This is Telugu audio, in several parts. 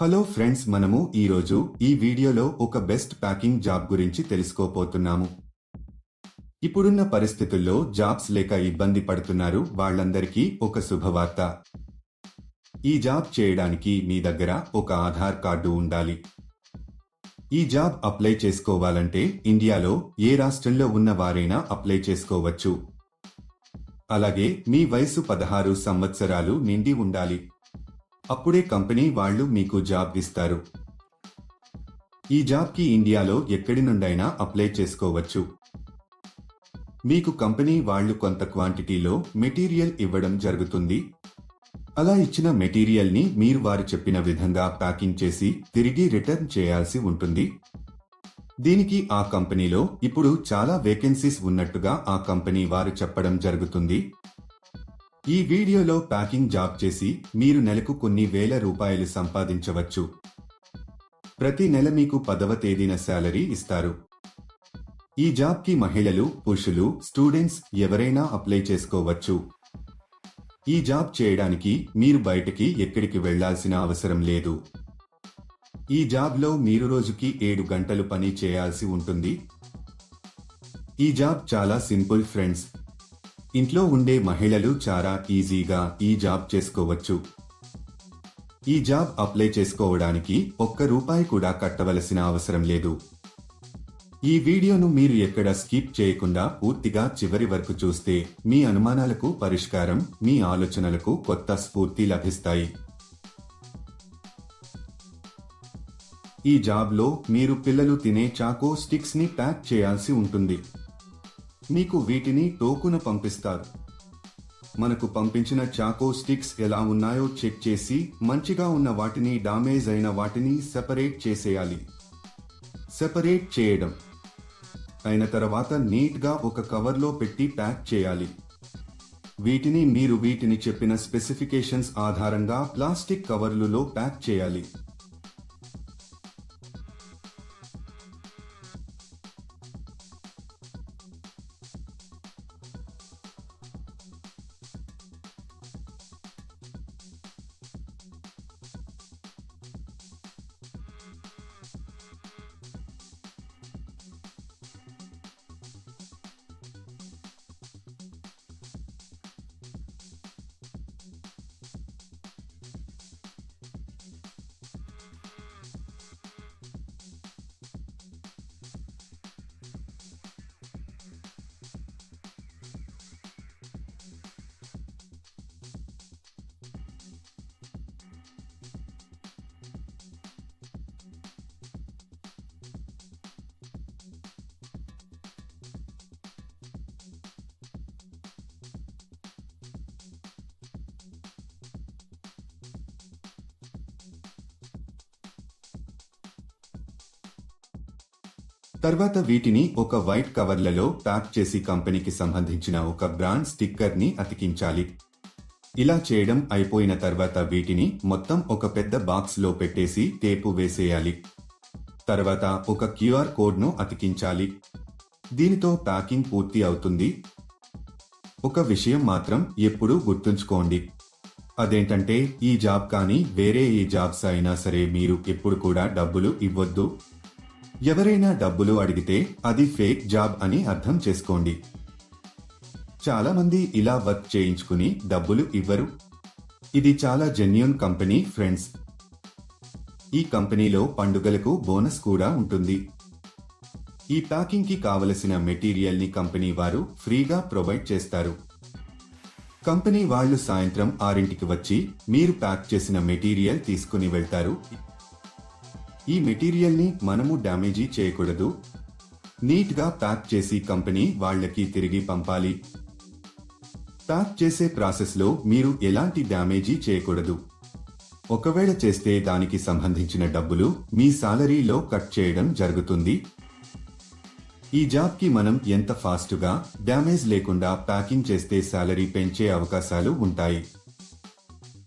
హలో ఫ్రెండ్స్ మనము ఈరోజు ఈ వీడియోలో ఒక బెస్ట్ ప్యాకింగ్ జాబ్ గురించి తెలుసుకోపోతున్నాము ఇప్పుడున్న పరిస్థితుల్లో జాబ్స్ లేక ఇబ్బంది పడుతున్నారు వాళ్ళందరికీ ఒక శుభవార్త. ఈ జాబ్ చేయడానికి మీ దగ్గర ఒక ఆధార్ కార్డు ఉండాలి. ఈ జాబ్ అప్లై చేసుకోవాలంటే ఇండియాలో ఏ రాష్ట్రంలో ఉన్న వారైనా అప్లై చేసుకోవచ్చు. అలాగే మీ వయసు పదహారు సంవత్సరాలు నిండి ఉండాలి. అప్పుడే కంపెనీ వాళ్ళు మీకు జాబ్ ఇస్తారు. ఈ జాబ్కి ఇండియాలో ఎక్కడి నుండైనా అప్లై చేసుకోవచ్చు. మీకు కంపెనీ వాళ్ళు కొంత క్వాంటిటీలో మెటీరియల్ ఇవ్వడం జరుగుతుంది. అలా ఇచ్చిన మెటీరియల్ని మీరు వారు చెప్పిన విధంగా ప్యాకింగ్ చేసి తిరిగి రిటర్న్ చేయాల్సి ఉంటుంది. దీనికి ఆ కంపెనీలో ఇప్పుడు చాలా వేకెన్సీస్ ఉన్నట్టుగా ఆ కంపెనీ వారు చెప్పడం జరుగుతుంది. ఈ వీడియోలో ప్యాకింగ్ జాబ్ చేసి మీరు నెలకు కొన్ని వేల రూపాయలు సంపాదించవచ్చు. ప్రతి నెల మీకు పదవ తేదీన శాలరీ ఇస్తారు. ఈ జాబ్కి మహిళలు పురుషులు స్టూడెంట్స్ ఎవరైనా అప్లై చేసుకోవచ్చు. ఈ జాబ్ చేయడానికి మీరు బయటికి ఎక్కడికి వెళ్ళాల్సిన అవసరం లేదు. ఈ జాబ్లో మీరు రోజుకి ఏడు గంటలు పని చేయాల్సి ఉంటుంది. ఈ జాబ్ చాలా సింపుల్ ఫ్రెండ్స్. ఇంట్లో ఉండే మహిళలు చాలా ఈజీగా ఈ జాబ్ చేసుకోవచ్చు. ఈ జాబ్ అప్లై చేసుకోవడానికి ఒక్క రూపాయి కూడా కట్టవలసిన అవసరం లేదు. ఈ వీడియోను మీరు ఎక్కడ స్కిప్ చేయకుండా పూర్తిగా చివరి వరకు చూస్తే మీ అనుమానాలకు పరిష్కారం మీ ఆలోచనలకు కొత్త స్ఫూర్తి లభిస్తాయి. ఈ జాబ్లో మీరు పిల్లలు తినే చాకో స్టిక్స్ని ప్యాక్ చేయాల్సి ఉంటుంది. మీకు వీటిని టోకున పంపిస్తారు. మనకు పంపించిన చాకో స్టిక్స్ ఎలా ఉన్నాయో చెక్ చేసి మంచిగా ఉన్న వాటిని డామేజ్ అయిన వాటిని సెపరేట్ చేసేయాలి. సెపరేట్ చేయడం. అయిన తర్వాత నీట్గా ఒక కవర్లో పెట్టి ప్యాక్ చేయాలి. వీటిని మీరు వీటిని చెప్పిన స్పెసిఫికేషన్స్ ఆధారంగా ప్లాస్టిక్ కవర్లులో ప్యాక్ చేయాలి. తర్వాత వీటిని ఒక వైట్ కవర్లలో ప్యాక్ చేసి కంపెనీకి సంబంధించిన ఒక బ్రాండ్ స్టిక్కర్ని అతికించాలి. ఇలా చేయడం అయిపోయిన తర్వాత వీటిని మొత్తం ఒక పెద్ద బాక్స్లో పెట్టేసి టేపు వేసేయాలి. తర్వాత ఒక క్యూఆర్ కోడ్ను అతికించాలి. దీనితో ప్యాకింగ్ పూర్తి అవుతుంది. ఒక విషయం మాత్రం ఎప్పుడూ గుర్తుంచుకోండి. అదేంటంటే ఈ జాబ్ కానీ వేరే ఏ జాబ్స్ అయినా సరే మీరు ఎప్పుడు కూడా డబ్బులు ఇవ్వద్దు. ఎవరైనా డబ్బులు అడిగితే అది ఫేక్ జాబ్ అని అర్థం చేసుకోండి. చాలా మంది ఇలా వర్క్ చేయించుకుని డబ్బులు ఇవ్వరు. ఇది చాలా జెన్యున్ కంపెనీ ఫ్రెండ్స్. ఈ కంపెనీలో పండుగలకు బోనస్ కూడా ఉంటుంది. ఈ ప్యాకింగ్కి కావలసిన మెటీరియల్ని కంపెనీ వారు ఫ్రీగా ప్రొవైడ్ చేస్తారు. కంపెనీ వాళ్ళు సాయంత్రం ఆరింటికి వచ్చి మీరు ప్యాక్ చేసిన మెటీరియల్ తీసుకుని వెళ్తారు. ఈ మెటీరియల్ని మనము డ్యామేజీ చేయకూడదు. నీట్గా ప్యాక్ చేసి కంపెనీ వాళ్ళకి తిరిగి పంపాలి. ప్యాక్ చేసే ప్రాసెస్లో మీరు ఎలాంటి డ్యామేజీ చేయకూడదు. ఒకవేళ చేస్తే దానికి సంబంధించిన డబ్బులు మీ సాలరీలో కట్ చేయడం జరుగుతుంది. ఈ జాబ్కి మనం ఎంత ఫాస్ట్గా డ్యామేజ్ లేకుండా ప్యాకింగ్ చేస్తే సాలరీ పెంచే అవకాశాలు ఉంటాయి.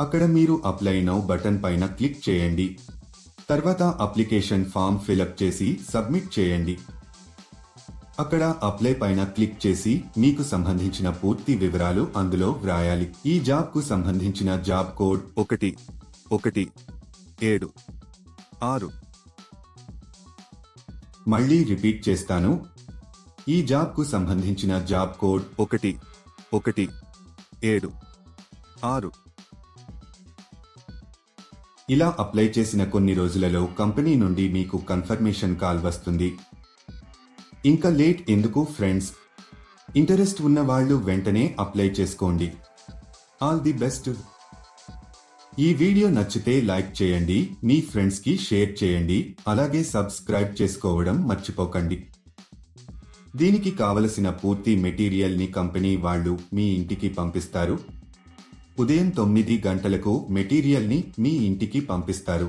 అక్కడ మీరు అప్లై నౌ బటన్ పైన క్లిక్ చేయండి. తర్వాత అప్లికేషన్ ఫామ్ ఫిలప్ చేసి సబ్మిట్ చేయండి. అక్కడ అప్లై పైన క్లిక్ చేసి మీకు సంబంధించిన పూర్తి వివరాలు అందులో వ్రాయాలి. ఈ జాబ్కు సంబంధించిన జాబ్ కోడ్ ఒకటి ఒకటి ఏడు ఆరు. మళ్ళీ రిపీట్ చేస్తాను. ఈ జాబ్కు సంబంధించిన జాబ్ కోడ్ ఒకటి ఒకటి ఏడు ఆరు. ఇలా అప్లై చేసిన కొన్ని రోజులలో కంపెనీ నుండి మీకు కన్ఫర్మేషన్ కాల్ వస్తుంది. ఇంకా లేట్ ఎందుకు ఫ్రెండ్స్? ఇంటరెస్ట్ ఉన్న వాళ్ళు వెంటనే అప్లై చేసుకోండి. All the best. ఈ వీడియో నచ్చితే లైక్ చేయండి మీ ఫ్రెండ్స్కి షేర్ చేయండి అలాగే సబ్స్క్రైబ్ చేసుకోవడం మర్చిపోకండి. దీనికి కావలసిన పూర్తి మెటీరియల్ని కంపెనీ వాళ్ళు మీ ఇంటికి పంపిస్తారు. ఉదయం తొమ్మిది గంటలకు మెటీరియల్ని మీ ఇంటికి పంపిస్తారు.